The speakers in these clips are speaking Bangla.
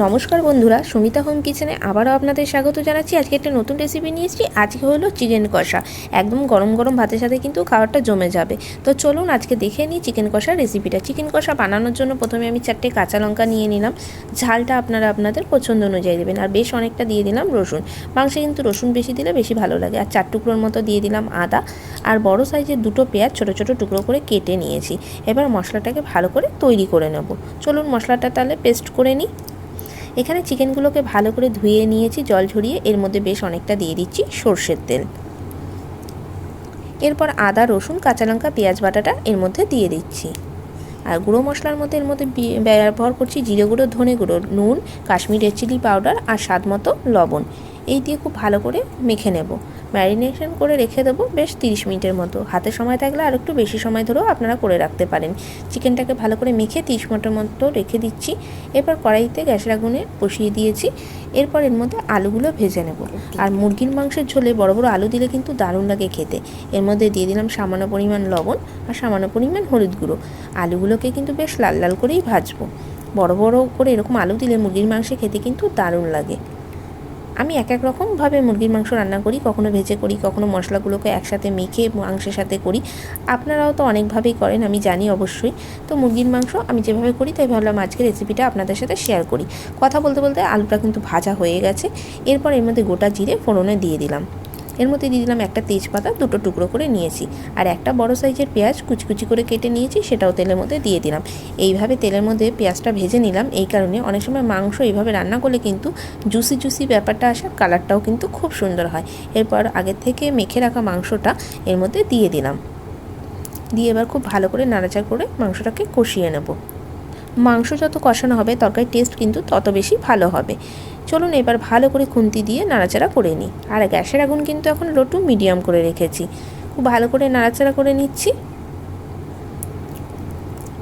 নমস্কার বন্ধুরা, সুমিতা হোম কিচেনে আবারও আপনাদের স্বাগত জানাচ্ছি। আজকে একটা নতুন রেসিপি নিয়ে এসেছি, আজকে হলো চিকেন কষা। একদম গরম গরম ভাতের সাথে কিন্তু খাবারটা জমে যাবে। তো চলুন আজকে দেখে নিই চিকেন কষার রেসিপিটা চিকেন কষা বানানোর জন্য প্রথমে আমি চারটে কাঁচা লঙ্কা নিয়ে নিলাম। ঝালটা আপনারা আপনাদের পছন্দ অনুযায়ী দেবেন। আর বেশ অনেকটা দিয়ে দিলাম রসুন। মাংসে কিন্তু রসুন বেশি দিলে বেশি ভালো লাগে। আর চার টুকরোর মতো দিয়ে দিলাম আদা। আর বড় সাইজের দুটো পেঁয়াজ ছোট ছোট টুকরো করে কেটে নিয়েছি। এবার মশলাটাকে ভালো করে তৈরি করে নেব। চলুন মশলাটা তাহলে পেস্ট করে নিই। এখানে চিকেনগুলোকে ভালো করে ধুয়ে নিয়েছি, জল ঝরিয়ে। এর মধ্যে বেশ অনেকটা দিয়ে দিচ্ছি সর্ষের তেল। এরপর আদা, রসুন, কাঁচা লঙ্কা, পেঁয়াজ বাটাটা এর মধ্যে দিয়ে দিচ্ছি। আর গুঁড়ো মশলার মধ্যে এর মধ্যে ব্যবহার করছি জিরে গুঁড়ো, ধনে গুঁড়ো, নুন, কাশ্মীরের চিলি পাউডার আর স্বাদ মতো লবণ। এই দিয়ে খুব ভালো করে মেখে নেব। ম্যারিনেশন করে রেখে দেবো বেশ তিরিশ মিনিটের মতো। হাতে সময় থাকলে আর একটু বেশি সময় ধরেও আপনারা করে রাখতে পারেন। চিকেনটাকে ভালো করে মেখে তিরিশ মিনিটের মতো রেখে দিচ্ছি। এরপর কড়াইতে গ্যাসের আগুনে বসিয়ে দিয়েছি। এরপর এর মধ্যে আলুগুলো ভেজে নেব। আর মুরগির মাংসের ঝোলে বড় বড় আলু দিলে কিন্তু দারুণ লাগে খেতে। এর মধ্যে দিয়ে দিলাম সামান্য পরিমাণ লবণ আর সামান্য পরিমাণ হলুদ গুঁড়ো। আলুগুলোকে কিন্তু বেশ লাল লাল করেই ভাজবো। বড় বড় করে এরকম আলু দিলে মুরগির মাংসে খেতে কিন্তু দারুণ লাগে। আমি এক এক রকমভাবে মুরগির মাংস রান্না করি, কখনো ভেজে করি, কখনো মশলাগুলোকে একসাথে মেখে মাংসের সাথে করি। আপনারাও তো অনেকভাবেই করেন, আমি জানি অবশ্যই। তো মুরগির মাংস আমি যেভাবে করি, তাই ভাবলাম আজকে রেসিপিটা আপনাদের সাথে শেয়ার করি। কথা বলতে বলতে আলুটা কিন্তু ভাজা হয়ে গেছে, এরপর এর মধ্যে গোটা জিরে ফোড়নে দিয়ে দিলাম। এর মধ্যে দিয়ে দিলাম একটা তেজপাতা, দুটো টুকরো করে নিয়েছি। আর একটা বড় সাইজের পেঁয়াজ কুচি করে কেটে নিয়েছি, সেটাও তেলের মধ্যে দিয়ে দিলাম। এইভাবে তেলের মধ্যে পেঁয়াজটা ভেজে নিলাম, এই কারণে অনেক সময় মাংস এইভাবে রান্না করলে কিন্তু জুসি জুসি ব্যাপারটা আসে কালারটাও কিন্তু খুব সুন্দর হয়। এরপর আগের থেকে মেখে রাখা মাংসটা এর মধ্যে দিয়ে দিলাম। দিয়ে এবার খুব ভালো করে নাড়াচাড়া করে মাংসটাকে কষিয়ে নেব। মাংস যত কষানো হবে, তরকারির টেস্ট কিন্তু তত বেশি ভালো হবে। চলুন এবার ভালো করে খুন্তি দিয়ে নাড়াচাড়া করে নিই। আর গ্যাসের আগুন কিন্তু এখন লো টু মিডিয়াম করে রেখেছি। খুব ভালো করে নাড়াচাড়া করে নিচ্ছি।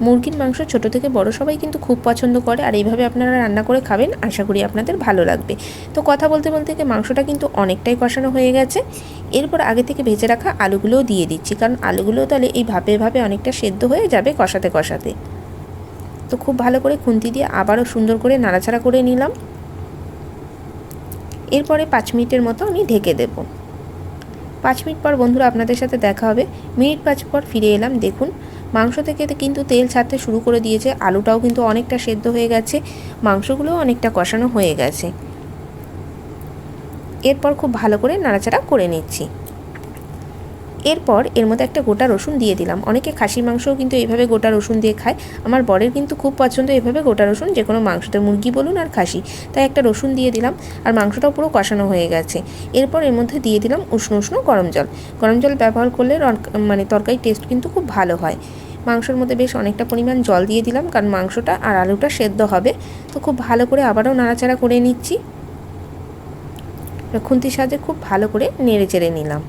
মুরগির মাংস ছোট থেকে বড় সবাই কিন্তু খুব পছন্দ করে, আর এইভাবে আপনারা রান্না করে খাবেন, আশা করি আপনাদের ভালো লাগবে। তো কথা বলতে বলতে মাংসটা কিন্তু অনেকটাই কষানো হয়ে গেছে। এরপর আগে থেকে ভেজে রাখা আলুগুলোও দিয়ে দিচ্ছি, কারণ আলুগুলোও তাহলে এই ভাবে ভাবে অনেকটা সেদ্ধ হয়ে যাবে কষাতে কষাতে। তো খুব ভালো করে খুন্তি দিয়ে আবারও সুন্দর করে নাড়াচাড়া করে নিলাম। এরপরে পাঁচ মিনিটের মতো আমি ঢেকে দেব। পাঁচ মিনিট পর বন্ধুরা আপনাদের সাথে দেখা হবে। মিনিট পাঁচ পর ফিরে এলাম। দেখুন, মাংস থেকে কিন্তু তেল ছাড়তে শুরু করে দিয়েছে। আলুটাও কিন্তু অনেকটা সেদ্ধ হয়ে গেছে। মাংসগুলোও অনেকটা কষানো হয়ে গেছে। এরপর খুব ভালো করে নাড়াচাড়া করে নিচ্ছি। এরপর এর মধ্যে একটা গোটা রসুন দিয়ে দিলাম। অনেকে খাসির মাংসও কিন্তু এইভাবে গোটা রসুন দিয়ে খায়। আমার বরের কিন্তু খুব পছন্দ এভাবে গোটা রসুন যে কোনো মাংসতে মুরগি বলুন আর খাসি। তাই একটা রসুন দিয়ে দিলাম আর মাংসটাও পুরো কষানো হয়ে গেছে। এরপর এর মধ্যে দিয়ে দিলাম উষ্ণ উষ্ণ গরম জল। গরম জল ব্যবহার করলে মানে তরকারির টেস্ট কিন্তু খুব ভালো হয়। মাংসর মধ্যে বেশ অনেকটা পরিমাণ জল দিয়ে দিলাম, কারণ মাংসটা আর আলুটা সেদ্ধ হবে। তো খুব ভালো করে আবারও নাড়াচাড়া করে নিচ্ছি। খুন্তির সাহায্যে খুব ভালো করে নেড়ে চেড়ে নিলাম।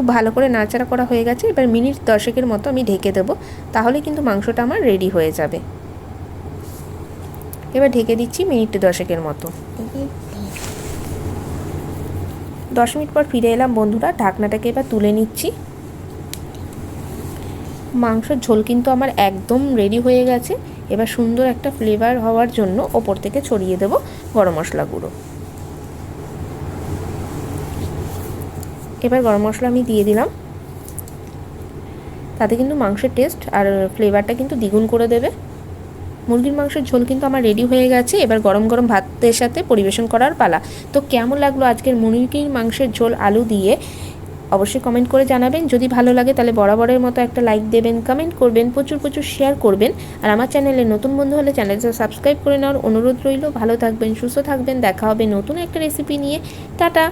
খুব ভালো করে নাড়াচাড়া করা হয়ে গেছে। এবার মিনিট দশেকের মতো আমি ঢেকে দেবো। তাহলে কিন্তু মাংসটা আমার রেডি হয়ে যাবে। এবার ঢেকে দিচ্ছি মিনিট দশেকের মতো। দশ মিনিট পর ফিরে এলাম বন্ধুরা, ঢাকনাটাকে এবার তুলে নিচ্ছি। মাংসর ঝোল কিন্তু আমার একদম রেডি হয়ে গেছে। এবার সুন্দর একটা ফ্লেভার হওয়ার জন্য ওপর থেকে ছড়িয়ে দেবো গরম মশলা গুঁড়ো। এবার গরম মশলা আমি দিয়ে দিলাম। তাতে কিন্তু মাংসের টেস্ট আর ফ্লেভারটা কিন্তু দ্বিগুণ করে দেবে। মুরগির মাংসের ঝোল কিন্তু আমার রেডি হয়ে গেছে। এবার গরম গরম ভাতের সাথে পরিবেশন করার পালা। তো কেমন লাগল আজকের মুরগির মাংসের ঝোল আলু দিয়ে? অবশ্যই কমেন্ট করে জানাবেন। যদি ভালো লাগে তাহলে বরাবরের মতো একটা লাইক দেবেন কমেন্ট করবেন, প্রচুর প্রচুর শেয়ার করবেন। আর আমার চ্যানেলে নতুন বন্ধু হলে চ্যানেলটা সাবস্ক্রাইব করে নেওয়ার অনুরোধ রইল। ভালো থাকবেন, সুস্থ থাকবেন। দেখা হবে নতুন একটা রেসিপি নিয়ে। টাটা!